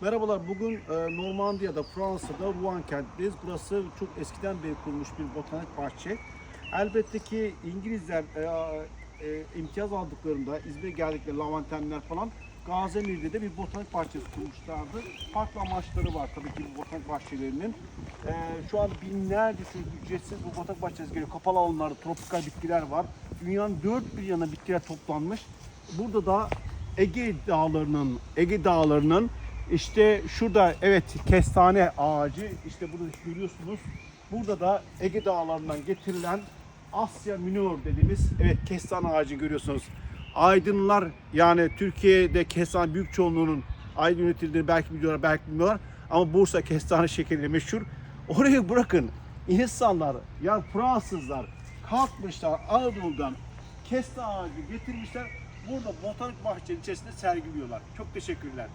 Merhabalar, bugün e, Normandiya'da, Fransa'da, Rouen kentteyiz. Burası çok eskiden beri kurulmuş bir botanik bahçe. Elbette ki İngilizler e, e, imtiyaz aldıklarında, İzmir'e geldikleri lavantenler falan Gazemir'de de bir botanik bahçesi kurmuşlardı. Farklı amaçları var tabii ki bu botanik bahçelerinin. E, şu an binlercesi ücretsiz bu botanik bahçesi geliyor. Kapalı alanlarda tropikal bitkiler var. Dünyanın dört bir yana bitkiler toplanmış. Burada da Ege dağlarının, Ege dağlarının işte şurada evet kestane ağacı işte burada görüyorsunuz. Burada da Ege dağlarından getirilen Asya Minor dediğimiz evet kestane ağacı görüyorsunuz. Aydınlar yani Türkiye'de kestane büyük çoğunluğunun aydın üretildiğini belki biliyorlar belki bilmiyorlar. Ama Bursa kestane şekeriyle meşhur. Orayı bırakın insanlar yani Fransızlar kalkmışlar Anadolu'dan kestane ağacı getirmişler. Burada botanik bahçenin içerisinde sergiliyorlar. Çok teşekkürler.